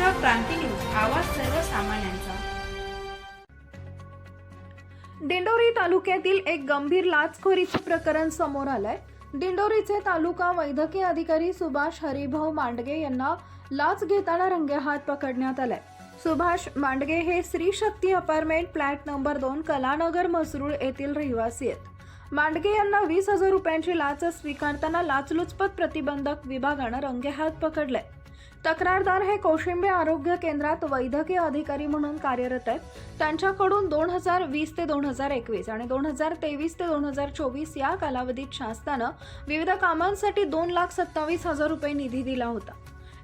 Maharashtra Kranti news आवाज सर्वसामान्यांचा. दिंडोरी तालुक्यातील एक गंभीर लाचखोरीचे प्रकरण समोर आलंय. दिंडोरीचे तालुका वैद्यकीय अधिकारी सुभाष हरिभाऊ मांडगे यांना लाच घेताना रंगेहात पकडण्यात आलाय. सुभाष मांडगे हे Shri Shakti apartment flat number दोन कलानगर मसरूळ येथील रहिवासी आहेत. मांडगे यांना वीस हजार रुपयांची लाच स्वीकारताना लाचलुचपत प्रतिबंधक विभागानं रंगेहात पकडलाय. तक्रारदार हे कोशिंबे आरोग्य केंद्रात वैद्यकीय अधिकारी म्हणून कार्यरत आहेत. त्यांच्याकडून दोन हजार वीस ते दोन हजार एकवीस आणि दोन हजार तेवीस ते दोन हजार चोवीस या कालावधीत शासनानं विविध कामांसाठी दोन लाख सत्तावीस हजार रुपये निधी दिला होता.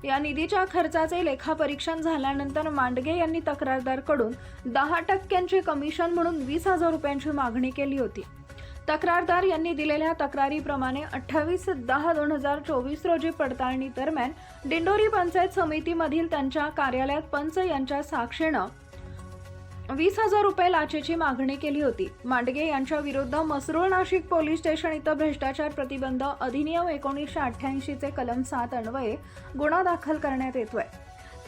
या निधीच्या खर्चाचे लेखापरीक्षण झाल्यानंतर मांडगे यांनी तक्रारदारकडून दहा टक्क्यांची कमिशन म्हणून वीस हजार रुपयांची मागणी केली होती. तक्रारदार यांनी दिलेल्या तक्रारीप्रमाणे अठ्ठावीस दहा दोन हजार चोवीस रोजी पडताळणी दरम्यान दिंडोरी पंचायत समितीमधील त्यांच्या कार्यालयात पंच यांच्या साक्षीनं वीस हजार रुपये लाचेची मागणी केली होती. मांडगे यांच्या विरुद्ध मसरूळ नाशिक पोलीस स्टेशन इथं भ्रष्टाचार प्रतिबंध अधिनियम एकोणीसशे अठ्ठ्याऐंशीचे कलम सात अन्वये गुन्हा दाखल करण्यात येतोय.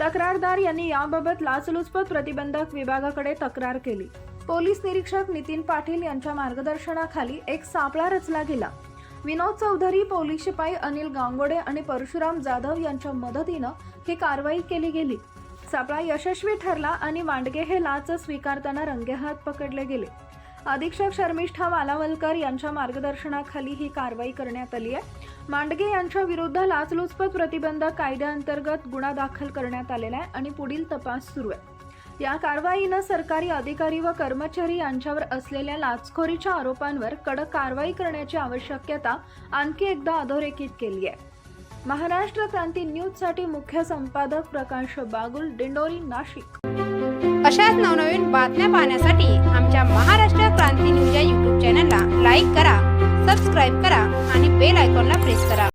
तक्रारदार यांनी याबाबत लाचलुचपत प्रतिबंधक विभागाकडे तक्रार केली. पोलीस निरीक्षक नितीन पाटील यांच्या मार्गदर्शनाखाली एक सापळा रचला गेला. विनोद चौधरी पोलीस शिपाई अनिल गांगोडे आणि परशुराम जाधव यांच्या मदतीनं ही कारवाई केली गेली. सापळा यशस्वी ठरला आणि मांडगे हे लाच स्वीकारताना रंगेहात पकडले गेले. अधीक्षक शर्मिष्ठा वालावलकर यांच्या मार्गदर्शनाखाली ही कारवाई करण्यात आली आहे. मांडगे यांच्या विरुद्ध लाचलुचपत प्रतिबंधक कायद्याअंतर्गत गुन्हा दाखल करण्यात आलेला आहे आणि पुढील तपास सुरू आहे. या कारवाईनं सरकारी अधिकारी व कर्मचारी यांच्यावर असलेल्या लाचखोरीच्या आरोपांवर कडक कारवाई करण्याची आवश्यकता आणखी एकदा अधोरेखित केली आहे. महाराष्ट्र क्रांती न्यूजसाठी मुख्य संपादक प्रकाश बागुल दिंडोरी नाशिक. अशाच नवनवीन बातम्या पाहण्यासाठी आमच्या महाराष्ट्र क्रांती न्यूज या यूट्यूब चॅनलला लाईक करा सबस्क्राईब करा आणि बेल आयकॉनला प्रेस करा.